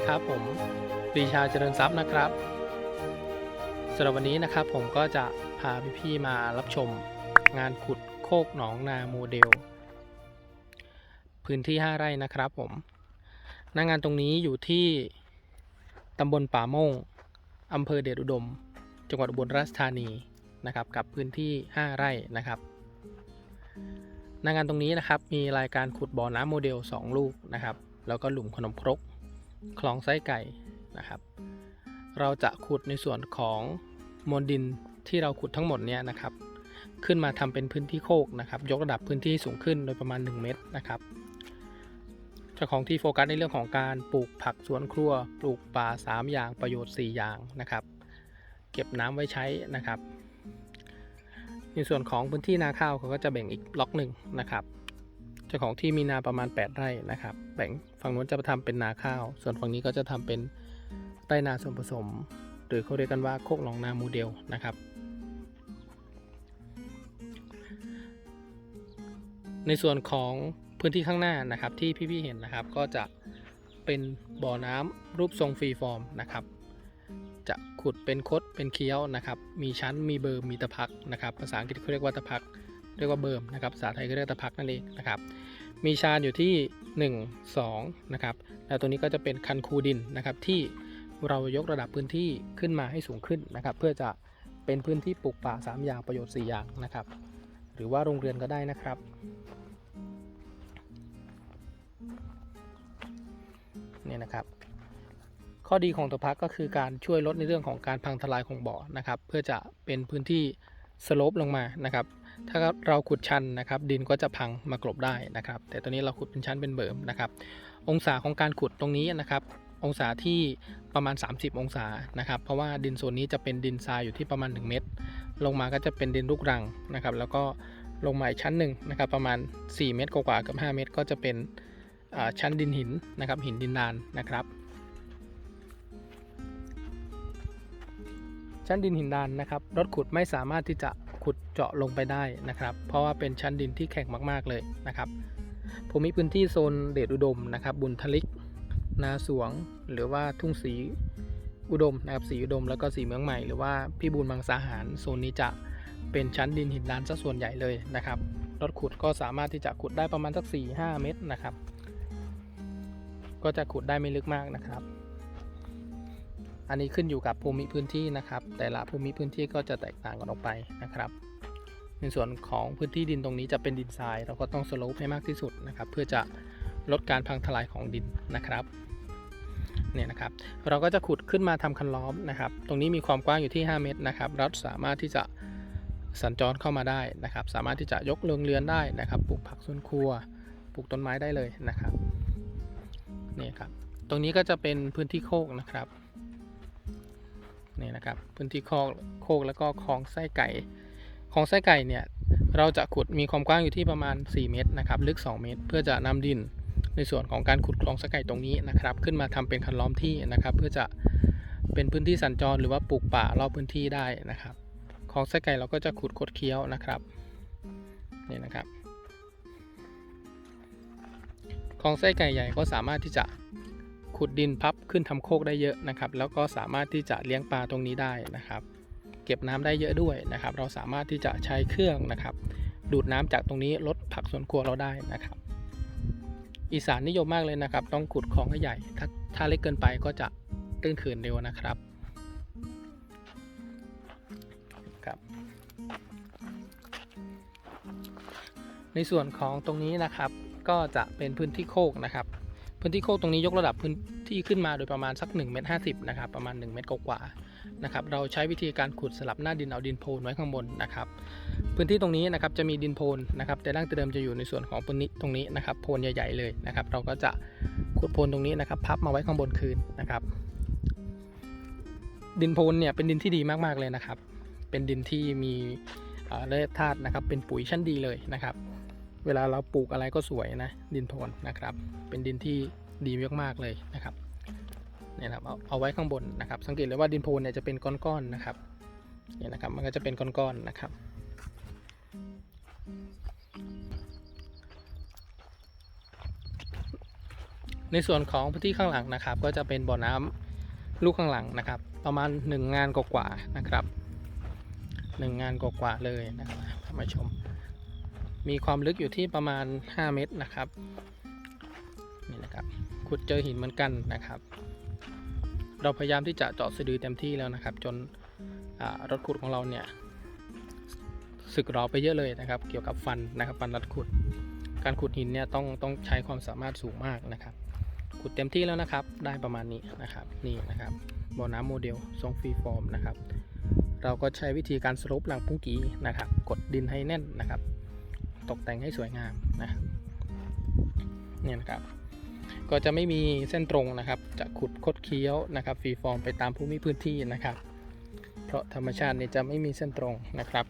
ดีครับผมปรีชาเจริญทรัพย์นะครับสำหรับวันนี้นะครับผมก็จะพาพี่ๆมารับชมงานขุดโคกหนองนาโมเดล พื้นที่ 5 ไร่นะครับผมหน้างานตรงนี้อยู่ที่ตำบลป่าโมงอำเภอเดชอุดม จังหวัดอุบลราชธานีนะครับกับพื้นที่ 5 ไร่นะครับหน้างานตรงนี้นะครับมีรายการขุดบ่อน้ำโมเดล 2 ลูกนะครับแล้วก็หลุมขนมครก คลองไส้ไก่นะครับ เราจะขุดในส่วนของมวลดินที่เราขุดทั้งหมดเนี่ยนะครับ ขึ้นมาทำเป็นพื้นที่โคกนะครับ ยกระดับพื้นที่สูงขึ้นโดยประมาณ 1 เมตรนะครับเจ้าของที่โฟกัสในเรื่องของการปลูกผักสวนครัว ปลูกป่า 3 อย่างประโยชน์ 4 อย่างนะครับ เก็บน้ำไว้ใช้นะครับ ในส่วนของพื้นที่นาข้าวเขาก็จะแบ่งอีกล็อกหนึ่งนะครับ เจ้าของที่มีนาประมาณ 8 ไร่นะครับแบ่งฝั่งนู้นจะทำเป็นนาข้าว ส่วนฝั่งนี้ก็จะทำเป็นไร่นาส่วนผสม หรือเขาเรียกกันว่าโคกหนองนาโมเดลนะครับ ในส่วนของพื้นที่ข้างหน้านะครับที่พี่ๆเห็นนะครับก็จะเป็นบ่อน้ำรูปทรงฟรีฟอร์มนะครับ จะขุดเป็นคดเป็นเคี้ยวนะครับ มีชั้นมีเบิร์มมีตะพักนะครับ ภาษาอังกฤษเขาเรียกว่าตะพัก เรียกว่าเบิร์มนะครับภาษาไทยก็เรียกตะพักนั่นเองนะครับ มีชานอยู่ที่ 1 2นะครับแล้วตัวนี้ก็จะเป็นคันคูดินนะครับที่เรายกระดับพื้นที่ขึ้นมาให้สูงขึ้นนะครับ เพื่อจะเป็นพื้นที่ปลูกป่า 3 อย่างประโยชน์ 4 อย่างนะครับ หรือว่าโรงเรือนก็ได้นะครับเนี่ยนะครับข้อดีของตัวพักก็คือการช่วยลดในเรื่องของการพังทลายของบ่อนะครับ เพื่อจะเป็นพื้นที่สโลปลงมานะครับ ถ้าเราขุดชันนะครับ ดินก็จะพังมากลบได้นะครับ แต่ตอนนี้เราขุดเป็นชั้นเป็นเบิร์มนะครับ องศาของการขุดตรงนี้นะครับองศาที่ประมาณ 30 องศานะครับ เพราะว่าดินโซนนี้จะเป็นดินทรายอยู่ที่ประมาณ 1 เมตร ลงมาก็จะเป็นดินลูกรังนะครับ แล้วก็ลงมาอีกชั้นหนึ่งนะครับ ประมาณ 4 เมตรกว่ากับ 5 เมตร ก็จะเป็นชั้นดินหินนะครับ หินดินดานนะครับ ชั้นดินหินดานนะครับ รถขุดไม่สามารถที่จะ เจาะลงไปได้นะครับ เพราะว่าเป็นชั้นดินที่แข็งมากๆเลยนะครับภูมิพื้นที่โซนเดชอุดมนะครับ บุญทลิก นาสวง หรือว่าทุ่งสีอุดมนะครับสีอุดมแล้วก็สีเมืองใหม่หรือว่าพี่บูลมังสาหารโซนนี้จะเป็นชั้นดินหินดานซะส่วนใหญ่เลยนะครับรถขุดก็สามารถที่จะขุดได้ประมาณสัก 4-5 เมตรนะครับ ก็จะขุดได้ไม่ลึกมากนะครับ อันนี้ขึ้นอยู่กับภูมิพื้นที่นะครับ แต่ละภูมิพื้นที่ก็จะแตกต่างกันออกไปนะครับ ในส่วนของพื้นที่ดินตรงนี้จะเป็นดินทราย เราก็ต้องสโลปให้มากที่สุดนะครับ เพื่อจะลดการพังทลายของดินนะครับเนี่ยนะครับเราก็จะขุดขึ้นมาทำคันล้อมนะครับ ตรงนี้มีความกว้างอยู่ที่ 5 เมตรนะครับเราสามารถที่จะสัญจรเข้ามาได้นะครับ สามารถที่จะยกเรืองเรือนได้นะครับปลูกผักสวนครัวปลูกต้นไม้ได้เลยนะครับนี่ครับตรงนี้ก็จะเป็นพื้นที่โคกนะครับนี่นะครับพื้นที่โคกโคกแล้วก็คลองไส้ไก่ คลองไส้ไก่เนี่ยเราจะขุดมีความกว้างอยู่ที่ประมาณ 4 เมตรนะครับลึก 2 เมตร เพื่อจะนำดินในส่วนของการขุดคลองไส้ไก่ตรงนี้นะครับ ขึ้นมาทำเป็นคันล้อมที่นะครับ เพื่อจะเป็นพื้นที่สัญจรหรือว่าปลูกป่ารอบพื้นที่ได้นะครับคลองไส้ไก่เราก็จะขุดคดเคี้ยวนะครับนี่นะครับคลองไส้ไก่ใหญ่ก็สามารถที่จะขุดดินพับขึ้นทำโคกได้เยอะนะครับ แล้วก็สามารถที่จะเลี้ยงปลาตรงนี้ได้นะครับ ก็บน้ำได้เยอะด้วยนะครับ เราสามารถที่จะใช้เครื่องนะครับ ดูดน้ำจากตรงนี้ลดผักสวนครัวเราได้นะครับ อีสานนิยมมากเลยนะครับ ต้องขุดคลองให้ใหญ่ ถ้าถ้าเล็กเกินไปก็จะตื้นเขินเร็วนะครับครับ ในส่วนของตรงนี้นะครับ ก็จะเป็นพื้นที่โคกนะครับ พื้นที่โคกตรงนี้ยกระดับพื้นที่ขึ้นมาโดยประมาณสัก1เมตร50นะครับประมาณ 1 เมตรกว่าๆนะครับเราใช้วิธีการขุดสลับหน้าดินเอาดินโพนไว้ข้างบนนะครับ พื้นที่ตรงนี้นะครับจะมีดินโพนนะครับ แต่ดั้งแต่เดิมจะอยู่ในส่วนของพื้นที่ตรงนี้นะครับโพนใหญ่ๆเลยนะครับ เราก็จะขุดโพนตรงนี้นะครับ พับมาไว้ข้างบนคืนนะครับ ดินโพนเนี่ยเป็นดินที่ดีมากๆเลยนะครับ เป็นดินที่มีเอ่อแร่ธาตุนะครับ เป็นปุ๋ยชั้นดีเลยนะครับ เวลาเราปลูกอะไรก็สวยนะดินโพนนะครับ เป็นดินที่ดีมากๆเลยนะครับเนี่ยนะครับเอาเอาไว้ข้างบนนะครับ สังเกตเลยว่าดินโพนเนี่ยจะเป็นก้อนๆนะครับเนี่ยนะครับ มันก็จะเป็นก้อนๆนะครับ ในส่วนของพื้นที่ข้างหลังนะครับ ก็จะเป็นบ่อน้ำลูกข้างหลังนะครับ ประมาณ 1 งานกว่าๆนะครับ 1 งานกว่าๆเลยนะครับท่านผู้ชม มีความลึกอยู่ที่ประมาณ 5 เมตรนะครับนี่นะครับขุดเจอหินเหมือนกันนะครับ เราพยายามที่จะเจาะสะดือเต็มที่แล้วนะครับ จนรถขุดของเราเนี่ยสึกหรอไปเยอะเลยนะครับ เกี่ยวกับฟันนะครับฟันรถขุด การขุดหินเนี่ยต้องต้องใช้ความสามารถสูงมากนะครับ ขุดเต็มที่แล้วนะครับ ได้ประมาณนี้นะครับ นี่นะครับบ่อน้ำโมเดลทรงฟรีฟอร์มนะครับ เราก็ใช้วิธีการสลปหลังปุ้งกีนะครับ กดดินให้แน่นนะครับ ตกแต่งให้สวยงามนะเนี่ยนะครับก็จะไม่มีเส้นตรงนะครับ จะขุดคดเคี้ยวนะครับฟรีฟอร์มไปตามภูมิพื้นที่นะครับ เพราะธรรมชาติเนี่ยจะไม่มีเส้นตรงนะครับ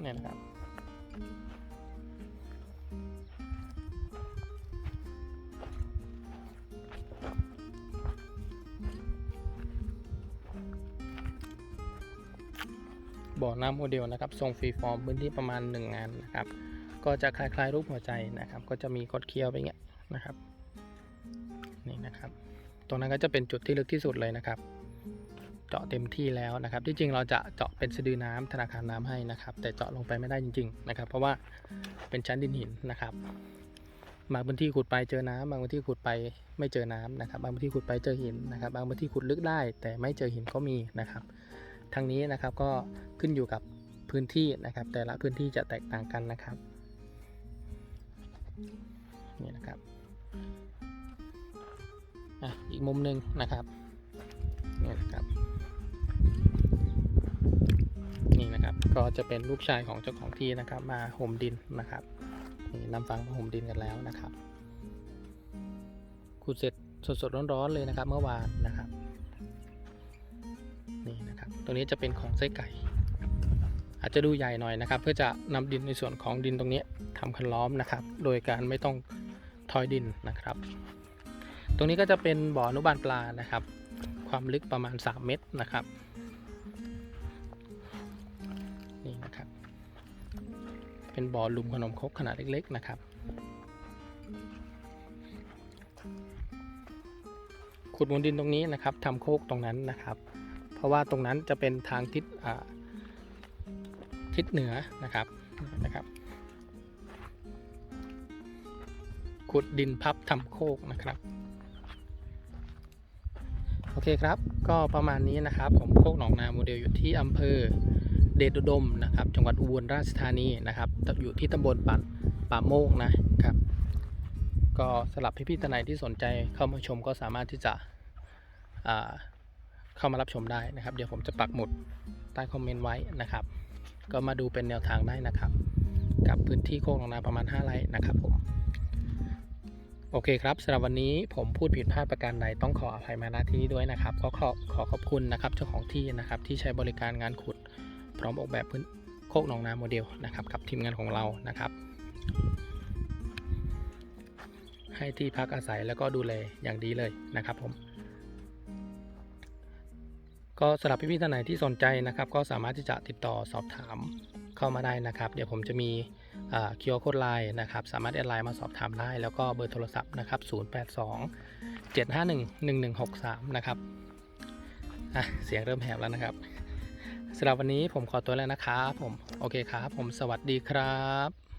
เนี่ยนะครับ บ่อน้ำโมเดลนะครับทรงฟรีฟอร์มพื้นที่ประมาณ 1 งานนะครับ ก็จะคล้ายๆรูปหัวใจนะครับ ก็จะมีกดเคี้ยวไปเงี้ยนะครับนี่นะครับ ตรงนั้นก็จะเป็นจุดที่ลึกที่สุดเลยนะครับ เจาะเต็มที่แล้วนะครับ ที่จริงเราจะเจาะเป็นสะดือน้ำธนาคารน้ำให้นะครับ แต่เจาะลงไปไม่ได้จริง ๆ นะครับ เพราะว่าเป็นชั้นดินหินนะครับบางพื้นที่ขุดไปเจอน้ำบางพื้นที่ขุดไปไม่เจอน้ำนะครับ บางพื้นที่ขุดไปเจอหินนะครับ บางพื้นที่ขุดลึกได้ แต่ไม่เจอหินก็มีนะครับ ทางนี้นะครับก็ขึ้นอยู่กับพื้นที่นะครับ แต่ละพื้นที่จะแตกต่างกันนะครับนี่นะครับอะอีกมุมหนึ่งนะครับนี่นะครับนี่นะครับก็จะเป็นลูกชายของเจ้าของที่นะครับ มาห่มดินนะครับนี่นำฟังมาห่มดินกันแล้วนะครับขุดเสร็จสดๆร้อนๆเลยนะครับ เมื่อวานนะครับ ตรงนี้จะเป็นของไส้ไก่ อาจจะดูใหญ่หน่อยนะครับ เพื่อจะนำดินในส่วนของดินตรงนี้ทำคันล้อมนะครับ โดยการไม่ต้องทอยดินนะครับ ตรงนี้ก็จะเป็นบ่ออนุบาลปลานะครับ ความลึกประมาณ 3 เมตรนะครับนี่นะครับ เป็นบ่อหลุมขนมครกขนาดเล็กๆนะครับขุดบนดินตรงนี้นะครับทำโคกตรงนั้นนะครับ เพราะว่าตรงนั้นจะเป็นทางทิศทิศเหนือนะครับนะครับ ขุดดินพับทำโคกนะครับ โอเคครับ ก็ประมาณนี้นะครับ ผมโคกหนองนาโมเดลอยู่ที่อำเภอเดชอุดมนะครับ จังหวัดอุบลราชธานีนะครับ อยู่ที่ตำบลป่าป่าโมกนะครับ ก็สำหรับพี่ๆท่านไหนที่สนใจเข้ามาชมก็สามารถที่จะ เข้ามารับชมได้นะครับ เดี๋ยวผมจะปักหมุดใต้คอมเมนต์ไว้นะครับ ก็มาดูเป็นแนวทางได้นะครับ กับพื้นที่โคกหนองนาประมาณ 5 ไร่นะครับผม โอเคครับสำหรับวันนี้ผมพูดผิดพลาดประการใดต้องขออภัยมาณที่นี้ด้วยนะครับ ก็ขอขอขอบคุณนะครับเจ้าของที่นะครับที่ใช้บริการงานขุด พร้อมออกแบบพื้นโคกหนองนาโมเดลนะครับกับทีมงานของเรานะครับให้ที่พักอาศัยแล้วก็ดูแลอย่างดีเลยนะครับผม ก็สำหรับพี่ๆท่านไหนที่สนใจนะครับ ก็สามารถที่จะติดต่อสอบถามเข้ามาได้นะครับ เดี๋ยวผมจะมีคิวโค้ดไลน์นะครับ สามารถแอดไลน์มาสอบถามได้ แล้วก็เบอร์โทรศัพท์นะครับ 082 751 1163 นะครับอะเสียงเริ่มแหบแล้วนะครับสำหรับวันนี้ผมขอตัวแล้วนะครับผม โอเคครับ ผมสวัสดีครับ